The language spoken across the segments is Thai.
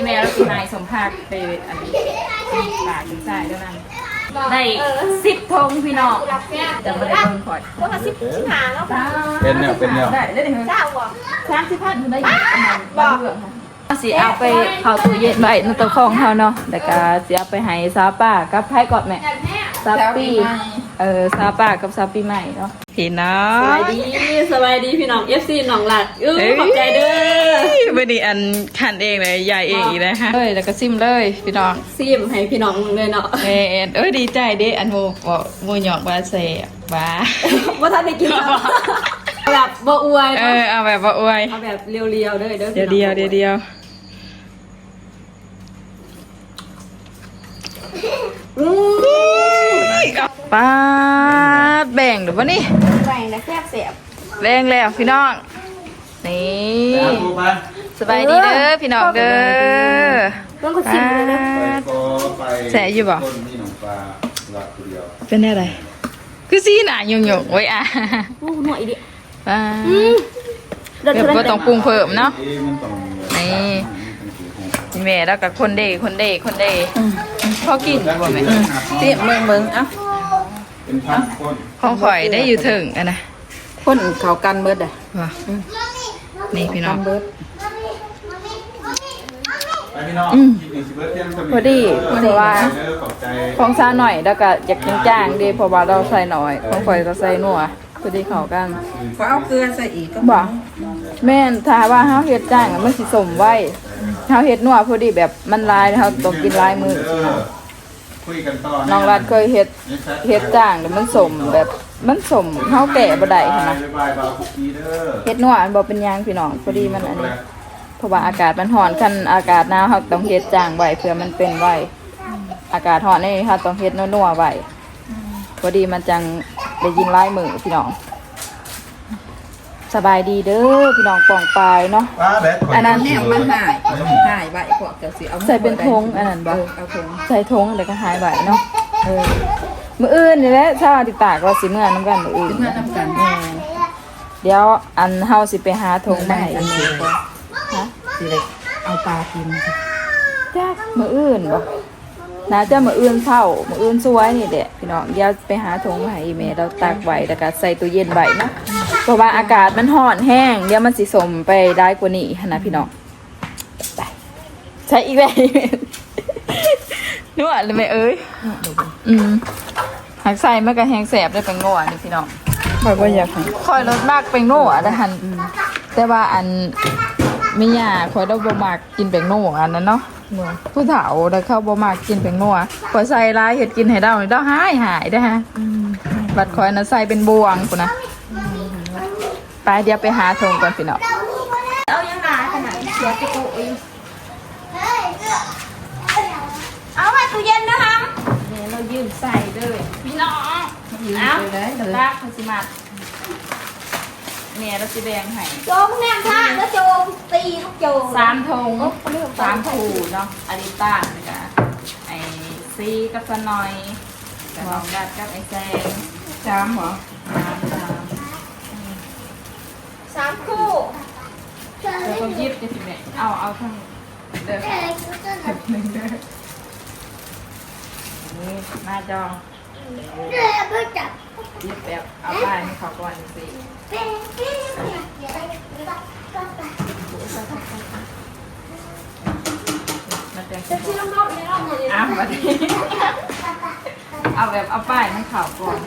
อีเมลแล้วปีนายสมภาคไปอันนี้ปากถึงสายด้วยนั่นได้สิบธงพี่น้องจะมาได้เบิ่งคอยว่าสิบสิบหาแล้วเป็นแนวเป็นแนวได้ได้ถึงเจ้าบอกสามสิบพันได้อีกประมาณบอกสิเอาไปเข้าตู้เย็นไว้ในตัวของเขาเนาะแต่ก็สิเอาไปให้ซาป้ากับไพ่กอดแม่ซาปี เออซาป้ากับซาปีใหม่เนาะพี่น้อสงบายดีสบายดีพี่น้อง FC น้องหลัดอื้อขอบใจเด้อวันนี้อันขันเองเลยยายเองอีกนะฮะเอ้ยแล้วก็ซิมเลยพี่น้องซิมให้พี่น้องเลยเนาะเอ็นเอ้ยดีใจเด้อันโมบอกโมหยอกบาเซ่บ้าว่าท่านได้กินแล้วแบบบ่อวยเอเนาะอเอาแบบว่าอวยเอาแบบเรียวๆเด้อเด้อเดี๋ยวเดียวเดี๋ยวเดียวอือ ป้าดแบ่งหรือวะนี่แบ่งนะแซ่บเสียบแบ่งแล้วพี่น้องนี่ไปดูไปสบายดีเด้อพี่น้องเด้อต้องก็ชิมเลยนะไปก็ไปแสะอยู่บ่ต้นนี่หนองปลาหลักตัวเดียวเป็นอะไรคือซีหน่ะยงยงๆไว้อะอู้หน่อยดิป้าเดี๋ยวเดี๋ยวก็ต้องปรุงเพิ่มเนาะเอ๊ะมันต้องนี่แม่แล้วกับคนเดคนเดคนเด พอกินบ่แม่เตี้ยเมืองเมืองเอ้าเป็นพันคนของข่อยได้อยู่ถึงอะนะคนเขากันเบิดอะว่ะนี่พี่น้องเบิดไปพี่น้องกินหนึ่งสิบเบิร์ดเที่ยงจะมีพอดีเพราะว่าเด้อขอบใจของซาหน่อยแล้วก็อยากกินจ้างดีเพราะว่าเราใส่หน่อยของข่อยเราใส่นัวพอดีเข้ากันก็เอาเกลือใส่อีกก็บ่แม่นถ้าว่าเฮาเฮ็ดจ้างอะมันสิสมไว้ เฮาเฮ็ดนัวพอดีแบบมันลายเฮาต้องกินลายมือเด้อคุยกันต่อน้องรัดเคยเฮ็ดเฮ็ดจ้างแต่มันสมแบบมันสมเฮาแก่บ่ได้หั้นนะบ๊ายบายบาวคุกกี้เด้อเฮ็ดนัวอันบ่เป็นหยังพี่น้องพอดีมันอันนี้เพราะว่าอากาศมันร้อนคันอากาศหนาวเราต้องเฮ็ดจางไว้เพื่อมันเป็นไว้อากาศร้อนนี่เราต้องเฮ็ดนัวๆไว้พอดีมันจังได้ยินลายมือพี่น้อง สบายดีเด้อพี่น้องปองปายเนาะ ป้าแบทอันนั้น แนวมันหายหายใบพวกเจ้าสิเอาใส่เป็นทงอันนั้นบ่เออเอาทงใส่ทงแล้วก็หายไว้เนาะเออมื้ออื่นนี่แหละชาวติตากว่าสิเมื่อนํกันมื้ออื่นเมื่อทำกันแม่นเดี๋ยวอันเฮาสิไปหาทงมาให้อีเมลก่อนฮะสิเลยเอาปลากินจ้ามืออื่นบ่น่าจะมืออื่นเท่ามืออื่นสวยนี่แหละพี่น้องเดี๋ยวไปหาถุงมาให้อีเมลเราตากไว้แล้วก็ใส่ตู้เย็นไว้เนาะ เพราะว่าอากาศมันร้อนแห้ง เดี๋ยวมันสิสมไปได้กว่านี้หั้นนะพี่น้องไปใช้อีกแล้วนวดเลยไหมเอ้ยอืมหักใส่มันก็แห้งแสบได้เป็นงัวนี่พี่น้องคอยว่าอยากคอยรสมากเป็นงัวนะฮันแต่ว่าอันไม่ยากคอยเราบ่มากกินแป้งนัวอันนั้นเนาะผู้เฒ่าแล้วเขาบ่มากกินแป้งนัวคอยใส่ลายเห็ดกินให้เดาเดาหายหายได้อฮะบัดคอยนะใส่เป็นบวงพุ่นนะ ไปเดี๋ยวไปหาทงก่อนพี่น้องเอายังไงขนาดเสียติกุอยู่เอาไว้ตู้เย็นนะคะเนี่ยเรายืนใส่เลยพี่น้องเอาเอาได้เลตะยตากเขาสิมาเนี่ยเราสิแบ่งให้โจมแนมทางแล้วโจมตีเขาโจมสามทงสามผูเนาะอาริต้าแล้วก็ไอซีกับสนอยกับน้องดัดกับไอแซงจามเหรอสาม สามสามคู่แล้วก็ยิบจะสิเนี่ยเอาเอาทั้งเด้อหนึ่งเด้อนี่หน้าจองยิบแบบเอาป้ายให้เขาก่อนสิมันจะจะชื่อน้องๆในรอบนี้อ้าววันนี้เอาแบบเอาป้ายให้เขาก่อน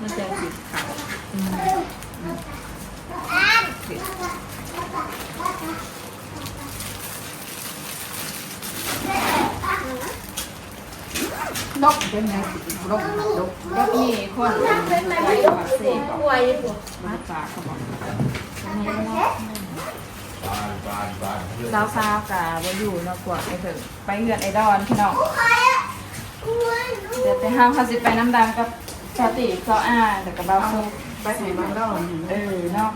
มันจะสิเขา นกเป็นไงนกนกนกนี่คนเป็นไหมไปไม่กับรู้เซ่บอกป่วยอยู่มาฝากเขาบอกบานบานบานสาวสาวๆกะว่าอยู่เนาะกว่าไปเถอะไปเหือนไอดอนพี่น้องเดี๋ยวแต่ห้ามเขาสิไปน้ำดำกับสติซออาแต่กับเบาซุกไปไหนบ้างก็เออเนาะ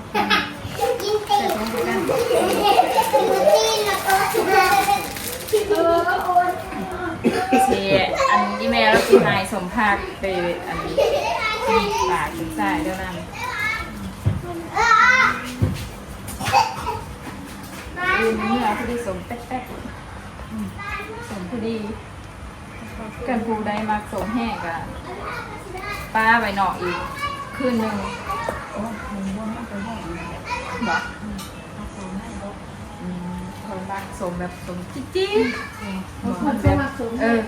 เชีอันอีเมลแล้วพี่นายสมภาคไปอันนี้ปากถึงสายเดี๋ยวนั้นยืนเมื่อพี่สมแป๊กสมพอดีกันปูได้มาสมแห้งกันป้าไปหนอกอีกคืนหนึ่งโอ้มันว่ามันไปห้องนะบอก รักสมแบบสมจิ๊จิ๊ดมันแบบเออ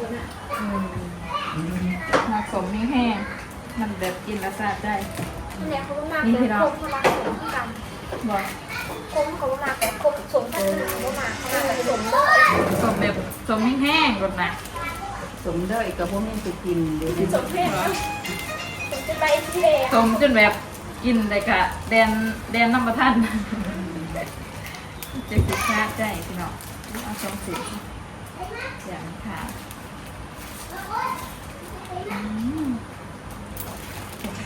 มาสมนี่แห้งมันแบบกินแล้วสะใจนี่เขาก็มาเป็นคมเขามาสมกันบอกคมเขามาเป็นคมสมกันเขามาเขามาสมเลยสมแบบสมแห้งๆก่อนนะสมเด้อกับพวกนี้ไปกินเดี๋ยวสมเพศนะสมจะไปเลสมจนแบบกินได้กะแดนแดนน้ำประทัน จะกินชาติใจพี่น้องเอาสมสีอย่างค่ะอืม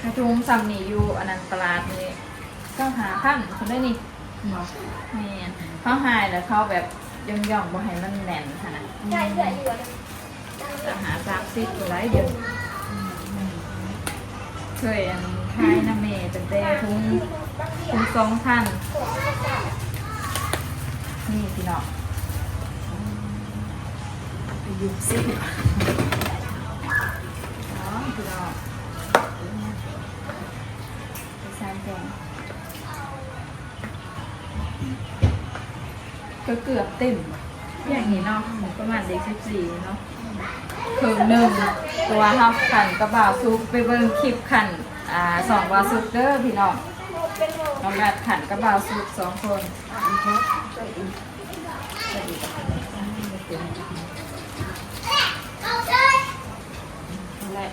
กระจุงซัมนี่อยู่อันนั้นตลาดนี่ก็หาขั้นคนได้นี่เนาะนี่เขาหายแล้วเขาแบบย่องย่องๆบ่ให้มันแน่นขนาดใจเหลืออยู่นะจะหาสามสิบอยู่ไรเดียวเคยอันคายน้ำเมย์เป็นแต่ทุงทุ่งสองพัน นี่พี่น้องไปยุบสิอ๋อพี่น้องไปสามแกงก็เกือบเต็ม อย่างนี้เนาะประมาณเด็กสิบสี่เนาะครึ่งหนึ่งตัวห้าขันกระบ่าวซุปไปเบิ่งคลิปขันอ่าสองวาซุปเด้อพี่น้อง น้องนัดขันกระบาวซุปสองคนและ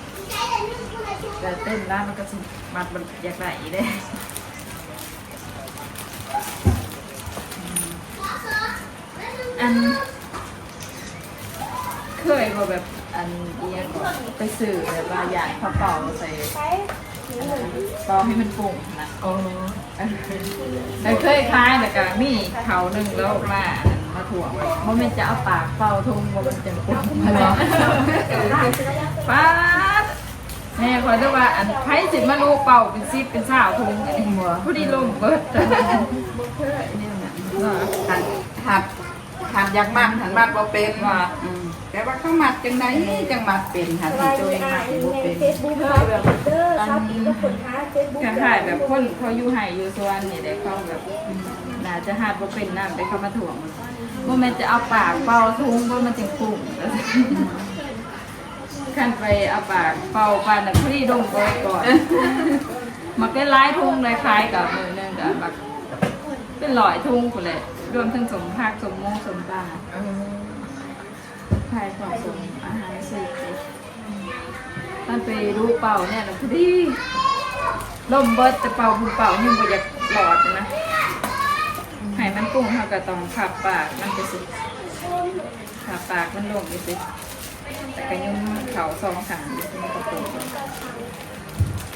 จะเต้นแล้วมันก็สิมัดมันอยากไหลเด้อันเคยบ่แบบอันเอียงบ่ไปสื่อแบบว่าอยากเขาเป่าใส่ ไปเป่าให้มันปุ่งนะโอ้แต่เคยคล้ายแต่ก็มีเขาหนึ่งแล้วมาอันนั้นมาถ่วงว่ามันจะเอาปากเป่าทุ่งว่ามันจะปุ่งอะไรป้าแม่คอยดูว่าอันไผ่สิมาลูกเป่าเป็นซิบเป็นสาวทุ่งอันนี้ผู้ดีลงเบิดหันหัดหัดอยากมัดหันมัดบ่เป็นว่า แต่ว่าเขามัดจังไดจังมัดเป็นหัดสที่บายตัวเองมัดบ่เป็นเฟซบุ๊กเด้อชอบอีกก็คนท้าเฟซบุ๊กคล้ายๆแบบคนเขาอยู่ไห่อยู่สวนนี่เด็กเขาแบบน่าจะหาดบ่เป็นน้ำแต่เขามาถ่วงว่ามันจะเอาปากเป่าทุ่งว่ามันจะปุ่งขั้นไปเอาปากเป่าปานน่ะผู้ดีดงก่อนก่อนมักได้ร้ายทุ่งเลยคล้ายกับมือหนึงกับแบบเป็นหลอยทุ่งคนเลยรวมทั้งสมภาคสมโมสมบา คล้ายของสมอาหารสิท่านไปดูเป่าเนี่ยนะพอดีลมเบิดแต่เป่าคุณเป่ายังบ่อยากหลอดนะให้มันปุ้งเท่ากับต้องขับปากมันจะสิขับปากมันลงไปสิแต่ก็ยุ่งเขาสองขางอยู่ที่มันกระปุก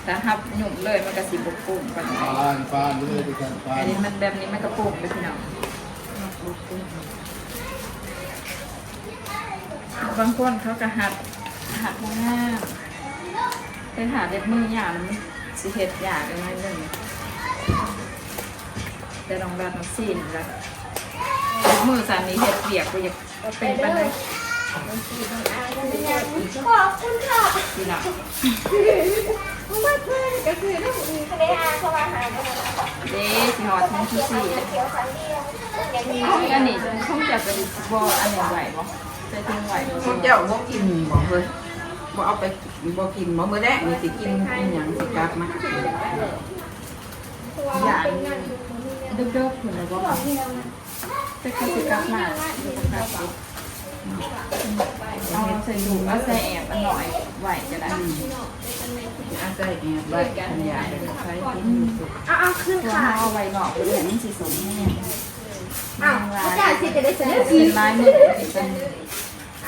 ถ้าหับหยุ่มเลยมันก็สิบปุ้งกันไปปานปานเลยด้วยกันปาอันนนี้มันแบบนี้มันกระปุกเลยพี่น้อง บางคนเขาก็หัดหัดง่ายเป็นหาเด็ดมืออย่างมันสิเฮ็ดยากเลยนิดนึงแต่ลองแบบมันซีนแล้วมือสามีเฮ็ดเปียกไปอยากเป็นไปเลยขอบคุณค่ะพี่น้องว่าเพื่อนก็คือถ้าผมมีคะแนนอาเข้ามาหากันแล้วก็เด้สิหอดทั้งที่สี่อันเดียวอย่างนี้อันนี้ช่องจับกระดิบออันไหนไหวบ่ ใส่ทิ้งไหวบ่พวกเจ้าบ่กินบ่เฮ้ยบ่เอาไปบ่กินบ่มื้อแรกนี่สิกินกินหยังสิกลับมาอย่างเดิกๆคุณเลยบ่จะเข้าสิกลับมาดูกลับเอาเอาใส่ดูเอาใส่แอบอันหน่อยไหวจะได้อาศัยแอบไว้กันยาใช้กินสุกอ้าวขึ้นตัวค่ะเอาไว้หนอกไปเลยนี่สิสมให้เนี่ยอ้าวอาจารย์สิจะได้เสนอเป็นลายมือเป็น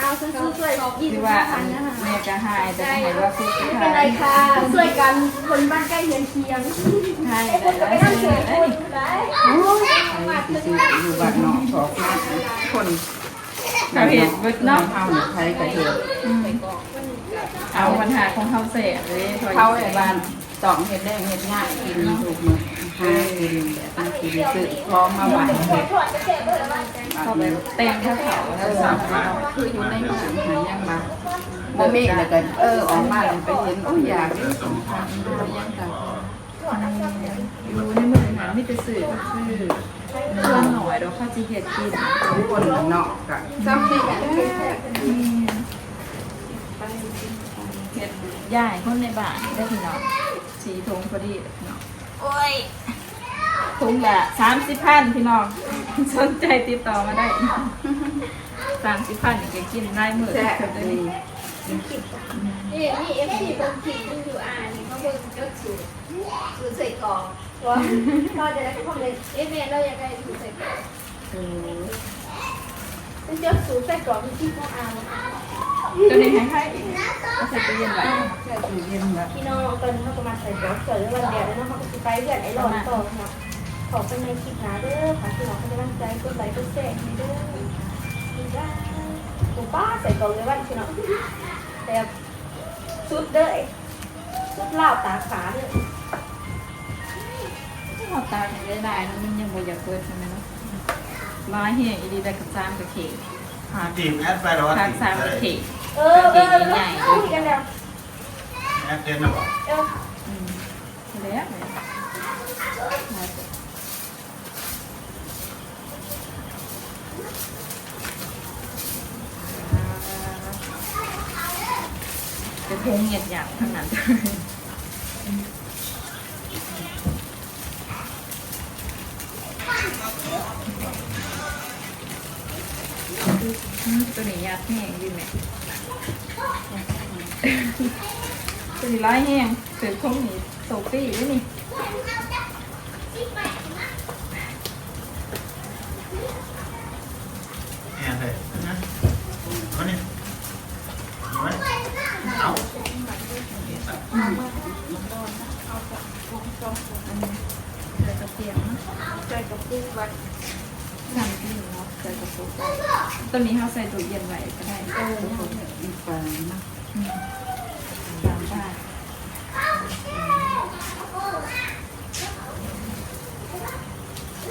เอาฉันช่วยยี่ที่สิบว่าห้าอัพันนนะคะแม่จะใหายแต่ไหนว่าคือสุไม่เป็นไรค่ะช่วยกันคนบ้านใกล้เคียงเคียงใช่ไอ้คแต่นก็ละไปนั่งเฉยคนได้ใช้สิซื้ออยู่บ้านนอกชอบคนเขาเห็นเบิดเนาะเฮาใช้กระเทียมเอาปัญหาของเขาเสียเลยเข้าไอ้บ้านตองเฮ็ดแดงเฮ็ดง่ายกินถูกมือ หากินแบบมากินซื้อพร้อมมาหวานขอถอดจะเจ็บเลยละมันเข้าไปเต็มเท่าเขาแล้วสามคืออยู่ในเมืองหายังมาบ่มีแล้วก็เออออกมาล้วไปเห็นโอ้อยากกินสองครามบ่ยังก็อยู่ในเมืองหันไม่ไปสื่อก็คือเพื่อนหน่อยเราเข้าจีเห็ดกินคนเนาะก็ซ้ำนี่แหละเห็ดย่ายคนในบ้านได้พี่น้องสีทงพอดีพี่น้อง โอ้ยทุงละสามสิบพันพี่น้อง สนใจติดต่อมาได้สามสิบพันอย่างกินได้หมื่นแซ่บเกือบได้ดีนี่นี่มีเอฟซีเบิ้งขีดมันอยู่อ่านนี่เขาเบิ้งก็สูตรสูตรใส่กล่องว่าเราจะได้ข้อมูลเอฟเอเราอยากได้สูตรใส่กล่อง เออมันจะสูตรใส่กล่องที่เขาอ่านตัวนี้ให้ให้อีกก็ใส่ตู้เย็นไว้แค่ตู้เย็นแบบพี่น้องตอนนี้เขาก็มาใส่กล่องเกิดวันเดียวแล้วน้องเขาก็จะไปเพื่อนไอ้หลอนต่อเนาะขอเป็นในคลิปนะเด้อขอที่น้องให้กำลังใจกดไลค์กดแชร์ให้เด้อดีจ้าผมป้าใส่กล่องเลยวันพี่น้องแต่สุดเด้อสุดเล่าตาขาเด้อหอตาอย่างได้ได้แล้วมันยังบ่อยากเปิดใช่ไหมเนาะ ร้อยเฮียอีดีได้กับจามกับเค้กหาตีมแอดไปหรอวะทางตีมสามกับเค้กเออเออเออเอาอีกแล้วแอดเด่นนะบอกเอออืมแล้วเลยเป็นพงเหยียดหยาบทั้งนั้น ยัดแห้งดีไหมตัวนี้ร้ายแห้งเสือทงนี่โซฟี่ด้วยนี่ เนี่ยเลยนะเอานี่เอาไว้เอา ใส่กระเทียมนะ ใส่กับปูไว้ สั่งที่เนาะใส่กระปุก ตัวนี้เขาใส่ตู้เย็นไว้ก็ได้เออมีปลานะสามบาท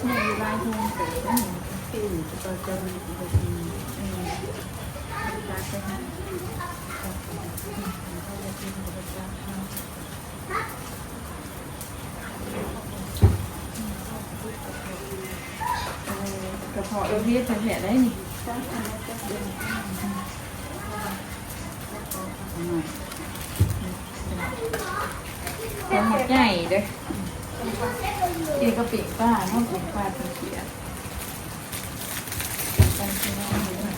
เนี่ยอยู่ลายทงเสร็จแล้วนี่ที่ตัวจะมีตัวทีอืมรักไปให้ อกระเพียแผลได้นี่เป็นหมดใหญ่เด้อเอกกะปิป้าน้องปิป้าตะเกียบไปที่น้องอยู่นะ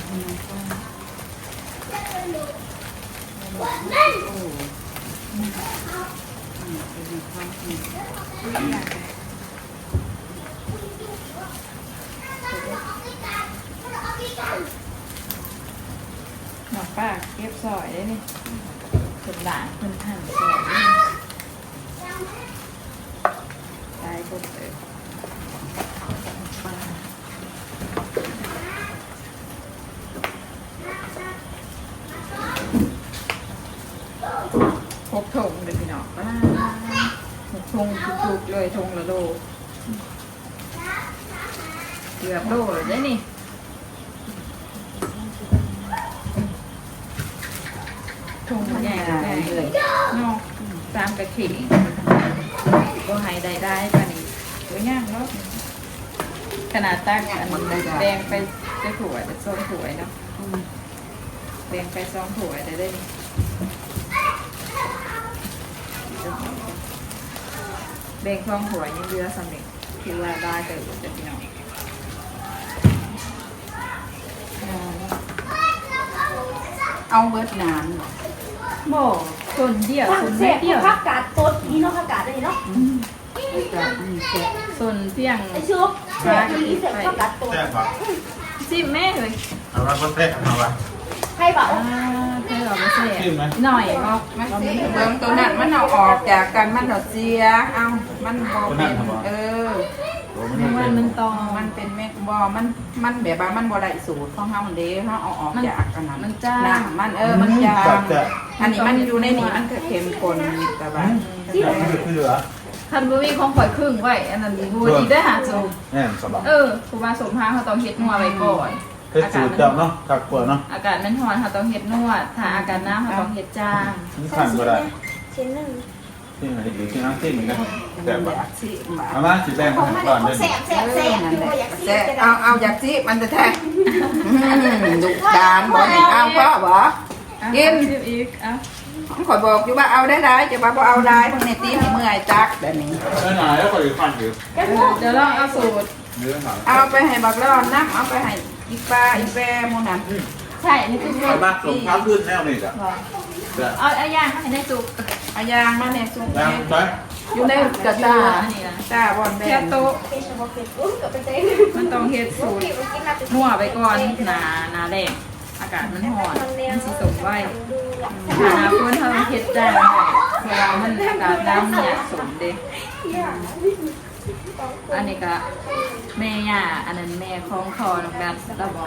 อป้าเก็บซอยได้นี่คนด่างคนหั่นซอยได้นี่ตายคนเออหกถุงเดี๋ยวพี่น้องป้าหกถุงจุกๆเลยถุงละโลเกือบโลเลยได้นี่ ถุงใหญ่ใหญ่เลยเนาะ ตามกระถิ่งก็ให้ได้ได้ปานนี้ตัวยากเนาะขนาดตักอันแดงไปจะถั่วยจะส้มถั่วยเนาะแดงไปซ้อมถั่วยได้ได้นี่แดงซ้อมถั่วยยังเรือสำเร็จคือว่าได้เกิดจะพี่น้องอ่าเอาเบิดนาน บ่คนเดียวผัคกนเสไม่พเดียวผักกาดต้นนี่เนาะผักกาดเลยเนาะก็มีแค่ส่วนเพียงไอชุบเสพนี่เสพผักกาดต้นแซ่บบอกจิ้มแม่เลยเอาไว้ก็แซ่บเอาไว้ใครบอกอ่าเคยเราไม่ใช่จิ้มไหมหน่อยก็มันสิเบิ่งตัวนั้นมันเอาออกจากกันมันเอาเสีย เอามันบ่เป็นเออ โอ้นึกว่ามันตองมันเป็นเม็ดบ่มันมันแบบว่ามันบ่ได้สูตรของเฮาเด้เฮาเอาออกจากกันนั้นมันจ้างน้ำมันเออมันจางแซ่บอันนี้มันอยู่ในนี้มันก็เข้มข้นแต่ว่าแซ่บคือคือเหรอท่านบ่มีของข่อยครึ่งไว้อันนั้นบ่อีกได้อหาสูบแน่นสบายเออผู้ว่าสมพาเขาต้องเฮ็ดนัวไว้ก่อนเฮ็ดสูตรเจ้าเนาะถักกว่าเนาะอากาศมันร้อนเขาต้องเฮ็ดนวดถ้าอากาศหนาวเขาต้องเฮ็ดจางนี่ขันก็ได้ชิ้นหนึ่ง ที่ไหนดีที่นั่งที่นี่นะแต่แบแบบบสิมาเอามาสิแบ่งของให้มันก่อนขอเด้งอแสบแสบแสบคือว่าอยากซีแต่จะได้เอาเอาจากสิมันจะแท้ดุดานบ่นี่เอาพ่อบ่กินอีกอะขอยบอกอยู่ว่าเอาได้ได้จะว่าบ่เอาได้พวกนี้ตีให้เมื่อยจักแบบนี้เออหน่อยแล้วก็อยู่ขันอยู่กันพวกเดี๋ยวลองเอาสูตรเรื่องหน่อยเอาไปให้บักร้อนน้ำเอาไปให้อีปลาอีแปรหมูนั่นใช่อันนี่คือสูเอาตรมาสมพักขึ้นแนวนี่จ้ะเอาเอาย่างมาให้ได้สุกเอายางมาเนี่ยซุปแล้วเนี่ยใช่อยู่ในกระตาตาบอลแดแค่งโต๊ะเป็นเฉพาะเป็นอุ้มกับเป็นเต้มันต้องเฮ็ดสูตรผิวกินมาเป็นนัวไปก่อนหนาหนาแดงอากาศมันร้อนมันสิสมไว้ดูหลักถ้าหนาฝนเขาต้องเฮ็ดจางไว้เพราะว่ามันอากาศหนาวเนี่ยสมเด้อันนี้ก็แม่ย่าอันนั้นแม่ของคอน้องกันเราบอก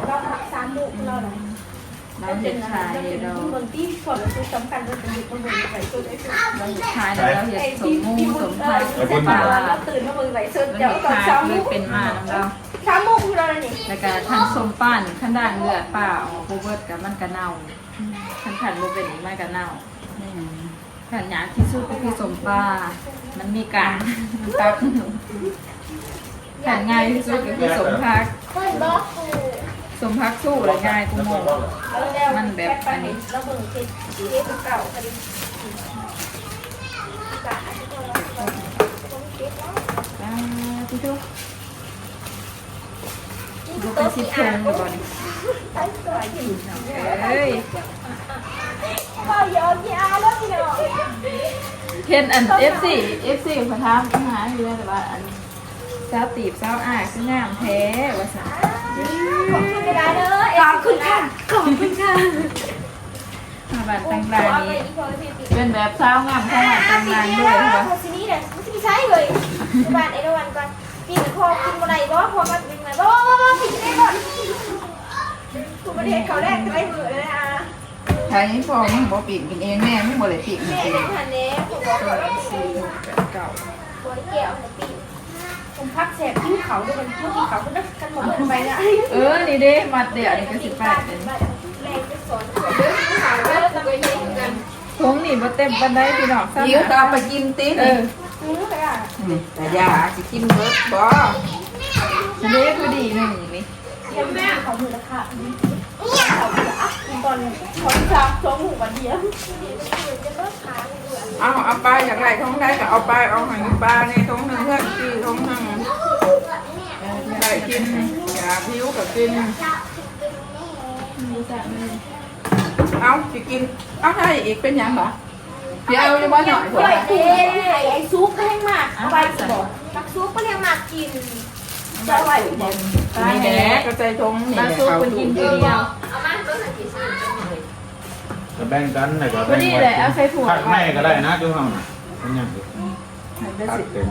เราผักสามบุกเราหน่อยเราเห็ดชายเราบนที่ส่วนคือสำคัญมันเป็นอยู่ตรงบนไหลสุดไอ้สุดเราเห็ดชายแล้วเราเห็ดสมมูสมพักปปลาลาเราตื่นมาบนไหลสุดเราเดี๋ยวเห็ดตอนชายเช้าเลมุยกเป็นมาน้ำเราเช้ามุกเราเนี่ยแล้วก็ทั้งสมปั้นขั้นด่างเลือดป่าออกเบิดกับมันกระเน่าขั้นขันบ่เป็นอีกมันกระเน่าขันหยาที่สุดก็คือสมปลามันมีกางมันตักขันง่ายที่สุดก็คือสมพักเฮ้ยบล็อก สมพักสู้เลยง่ายกูโมมันแบบอันนี้เราเบิ่งเทปเทปเก่าพอดีกะที่ตัวเราต้องเก็บแล้วอ่าพี่ทุกดูคือเป็ตันวสิสีบอ่าโครงอยู่บ่นี่ใส่ตัวอยู่เอ้ยพ่อยอมยาแล้วพี่น้องเห็นอัน F4 F4 เขาถามปัญหาอยู่แล้วแต่ว่าอัน สาวตีบสาวอ้ายคืองามแท้ว่าซั่นขอบคุณไม่ได้เด้อขอบคุณค่ะขอบคุณค่ะมาบ้านต่างๆนี้เป็นแบบสาวงามขนาดต่างๆด้วยค่ะค่ะโพสนี้เนี่ยไม่ใช่เลยบ้านไอ้ระวันก่อนกินคอกินอะไรบ่พอมาเป็นไงบ่บ่กินได้หมดคุณประเทศเขาแรกได้มือเลยอะใช้พอมึงบ่ปีกกินเองแม่มึงบ่เลยปีกแม่กินยังทันเนี้ยผมบอกก่อนว่าสี่หกแปดเก้าตัวแก้วในปี ผมพักแสบกินเขาด้วยมันเมื่อกี้เขาก็นักกันหมดไปนะเออ นี่เด้มัดเดี๋ยวนี่ก็สิบแปดเป็นแรงจะสอนเรื่องข่าวแล้วจะไปเล่นกันถุงนี่บ่เต็มปานใดพี่น้องซ้ำหิวตามไปกินตีเอนี่ออือค่ะนี่แต่ยาสิกินเบิดบ่อันนี้คือดีหนึ่งนี่ยังแม่เขามือละค่ะ เนี่ยเขามือละตอนเขาจับสองหูวันเดียวจะเลิกขาเลยด้วยเอาเอาไปอยากได้ท้องได้ก็เอาไปเอาให้ปลาในท้องหนึงเพื่อนกี่ท้องหนึงได้กินยาผิวก็กินเอาสิกินเอาให้อีกเป็นหยังเหรอเดี๋ยวเอาอยู่บ้านหน่อยปล่อยเองไอ้ซุปก็ให้มากไปบอกมักซุปก็ให้มากกินจะไหวบอกนี่แหละก็ใจทงนี่ตาแหละสู้เขาคนถูกินกทีเดียวเอามาตัวสังเกตจะแบ่งกันนะก็วันแบ่งนี้ไว้เลยเอาใส่ถั่วผักแม่ก็ได้นะทุกคนเป็นอย่างนี้ได้ผักสิเต็ม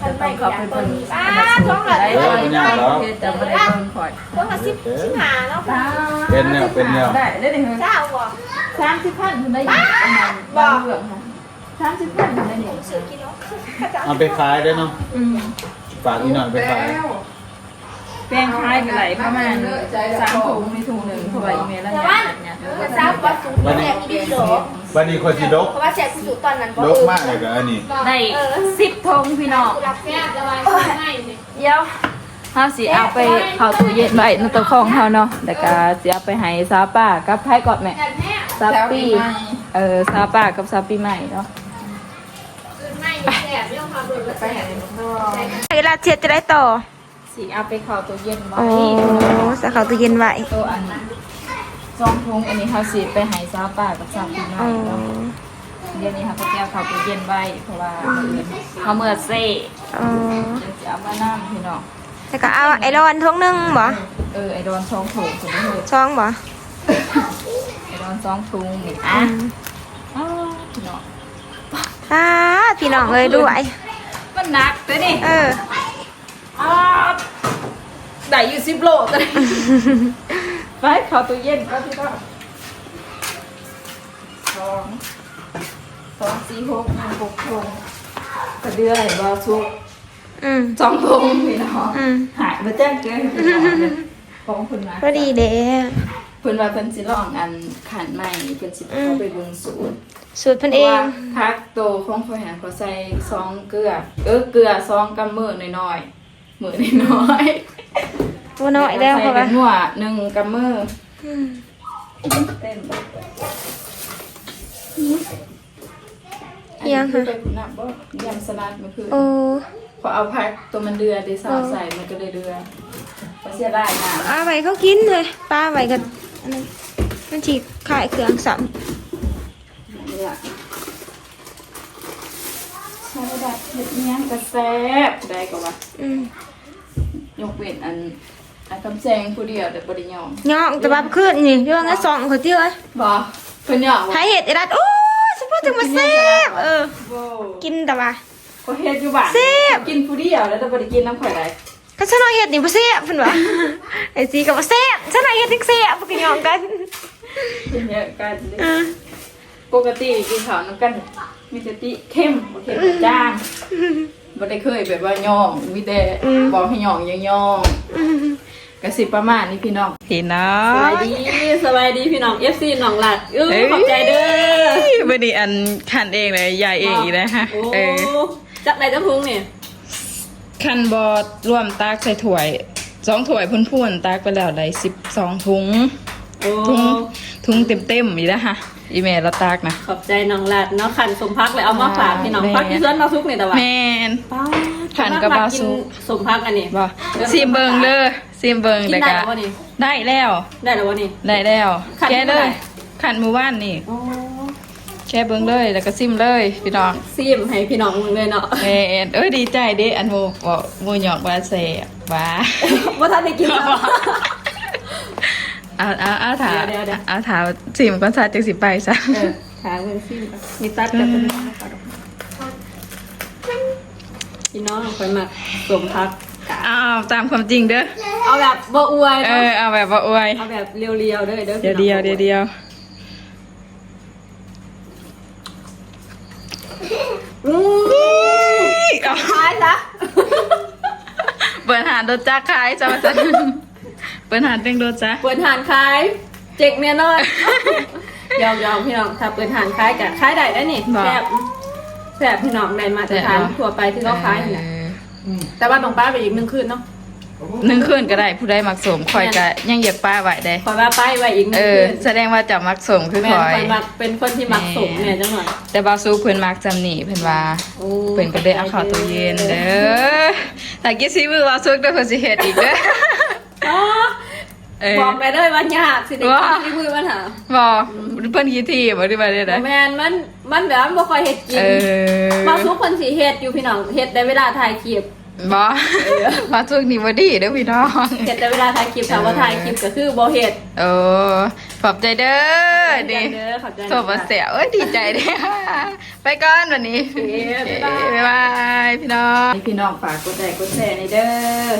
ทันไปเขาเป็นคนอ้าท้องหลังได้เลเลยยเป็นอย่างแล้วจะไม่ได้เบิ่งข่อยท้องหลังสิบสิบหาเนาะเป็นแนวเป็นแนวได้ได้เลยเจ้าบอกสามสิบพันคุณได้ยินประมาณบางเรื่องค่ะสามสิบพันคุณได้ยินสื่อกินเนาะเอาไปขายได้เนาะอืมฝากอีกหน่อยไปขาย แล้วแป้งคล้ายกันไหลประมาณสามถุงในถุงหนึ่งเพราะว่าอีเมลแล้วแต่เนี่ยว่าเนี่ยจะทราบว่าสูงแสบดีหรอวันนี้คนสิดกเพราะว่าแสบสูงตอนนั้นดกมากเลยกับอันนี้ได้สิบธงพี่น้องรับแก้ระบายง่ายเลยเดี๋ยวเฮาสิเอาไปเข้าตู้เย็นไว้ในตัวของเฮาเนาะแล้วก็สิเอาไปให้ซาป้ากับไผกอดแม่แต่แม่ซาปีเออซาป้ากับซาปีใหม่เนาะคือไม่แสบเรื่องความรุนแรงไปให้ลูกน้องเวลาเช็ดจะได้ต่อ สิเอาไปเข้าตู้เย็นไว้โอ้สาขาตู้เย็นไว้ตัวอันซองถุงอันนี้เฮาสิไปให้ซาป้ากับซาปีใหม่อ๋อเนาะเดี๋ยวนี้เฮาก็แก้เข้าตู้เย็นไว้เพราะว่าเฮาเมื่อเซ่อ๋อเดี๋ยวจะเอามานํพี่น้องแล้วก็เอาไอรอนท้องหนึงบ่เออไอดอนซองถุงสิเด้อช่องบ่ไอดอนซองถุงนี่อะอ้าวพี่น้อง อ่าพี่น้องเอ้ยด้วยมันหนักเด้อนี่เออ อ้าวได้อยู่10โลตัวนี้ ไปเข้าตู้เย็นก็พี่น้องสองสองสี่หกหนึ่งหกถุงกระเดือยบาซุกอืมสองพงพี่น้องอืมหายมาแจ้งเกินพี่น้องของคุณมาพอดีเด้เพิ่นว่าเพิ่นสิลองอันขันใหม่เพิ่นสิเข้าไปเบิ่งสูตรสูตรเพิ่นเองว่าพักโตของเขาหาเขาใส่ซองเกลือ เออเกลือซองกำมือน้อยๆ มือน้อยบ่น้อยๆแล้วใส่เพราะกัว่าบหัวหนึ่งกำมืออืมเต็มไปอิหยังคือค่ะไปขุนนับบ่ยำสลัดมันคือโอ้พอเอาพักตัวมันเดือดดิสาวใส่มันก็เลยเดือดมันเสียได้นะเอาไว้เขากินเลยป้าไว้กันอันนั้นมันสิขายเครื่องสัมนี่ล่ะใช่ได้เฮ็ดอิหยังก็แซ่บได้ก็ว่าอืม ยกเว้นอันอันคำแซงผู้เดียวแต่บ่ได้ยอมย่องแต่ว่าขึ้นนี่เรื่องละสองเขาเตี้ยเอ้ยบ่เพิ่นยอมหาเห็ดไอ้รัดโอ้ยสมพูดถึงมาแซ่บเออ บ่กินแต่ว่า ก็เฮ็ดอยู่บ้านแซ่บ กินผู้เดียวแล้วแต่บ่ได้กินน้ำข่อยได้ก็ฉันเอาเห็ดนี่บ่แซ่บเพิ่นว่าไอ้ซีก็บ่แซ่บฉันเอาเห็ดถึงแซ่บก็ยอมกันกินเยอะกันเลยอ่าปกติกินข้าวน้ำกันมีแต่ติเข้มบ่เข้มบ่จาง บ่ได้เคยแบบว่าย่องมีแต่บอกให้ย่องอย่าย่องก็สิประมาณนี้พี่น้องพี่น้อสบายดีสบายดีพี่น้อง FC น้องหลัดเออขอบใจเด้อบันนี้อันขันเองเลยยายเองอีกแล้วฮะโอ้เออจักไหนจักพุงเนี่ยขันบอดรวมตักใส่ถ้วยสองถ้วยพุ่นๆตักไปแล้วได้สิบสองถุง โอ้ถุง ถุงเต็มๆอีกแล้วฮะอีเมลเราตักนะขอบใจน้องหลัดเนาะขันสมพักเลยเอามาฝากพี่น้องแม่พักที่เพื่อนมาซุกเนี่ยแต่ว่าแมนป้าขันกับบาซุกสมพักอันนี้บอซีมเบิงเด้อซีมเบิงกินแต่ได้กะแล้ววะนี่ได้แล้ว ได้แล้ววะนี่ได้แล้วขันแค่เท่าเลไหร่ยขันมือว่านนี่โอ้แค่เบิงเลยแล้วก็ซิมเลยพี่น้องซีมให้พี่น้องมึงเลยเนาะแมนเอ้ยดีใจเด้อันโมบอกโมหยอกว่าเสบว้าว่าท่านได้กินแล้ว เอาเอาเอาถามเดี๋ยวเดี๋ยว เอาถามสิมก้อนซาจากสิไปซะเออหาเงินซีมก่อนมีตัดกับเป็นพี่น้องคอยมาสมพักกะเอาตามความจริงเด้อเอาแบบบ่อวยเอเนาะอเอาแบบว่าอวย เอาแบบเรียวๆเด้อเด้อเดี๋ยวเดียวเดี๋ยวเดียวอือเอาท้ายซะ เปิดหาโดนจ้าขายจ้ามาจ้ะ เปิดหาเต็งโดนจ้าเปิดหานขายเจ๊กเนี่ยนอนยอมยอมพี่น้องถ้าเปิดหานขายกะขายได้ได้นี่แซ่บแซ่บพี่น้องได้มาตรฐานทั่วไปที่เขาขายนี่แหละแต่ว่าน้องป้าไปอีกหนึ่งคืนเนาะหนึ่งคืนก็ได้ผู้ได้มักสมคอยกะยังเหยียบป้าไว้ได้คอยว่าป้ายไว้อีกหนึ่เองอ คืนแสดงว่าจะมักสมคือแม่คอยคอยมักเป็นคนที่มักสมเนี่ยจังหน่อยแต่บาซูเพิ่นมักจำหนีเพิ่นว่าโอ้เพิ่นก็เลยเอาเข้าตู้เย็นเด้อแต่กี้ซีมือบาซูเด้อเพิ่นสิเฮ็ดอีกเด้ออ๋อ เออ บอกไปเลยว่ายากสิเด็กว่าที่มือมันหาบอกเพิ่นกี่ทีบ่ได้มาได้ไดแมนมันมันแบบมันบ่ค่อยเฮ็ดกินเออมาทุกคนสิเฮ็ดอยู่พี่น้องเฮ็ดได้เวลาถ่ายคลิป บอมาทุกนี่บ่ดีเด้อพี่น้อง เฮ็ดได้เวลาถ่ายคลิปถามว่าถ่ายคลิปก็คือบ่เฮ็ดโอ้ขอบใจเด้อดีเด้อขอบใจโทรมาเสียเอ้ยดีใจเด้อไปก่อนวันนี้โอเคบ๊ายบายบ๊ายบายพี่น้องพี่น้องฝากกดไลค์กดแชร์ในเด้อ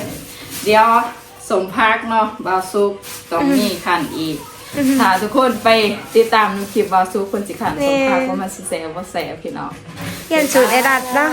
เดี๋ยว สมพักเนาะบาวซุกต้องมีขันอีกถ้าทุกคนไปติดตามคลิปบาวซุกคนสิขันสมพักว่ามันสิแซ่บบ่แซ่บพี่น้องเปลี่ยนสูตรไอ้รัดได้บ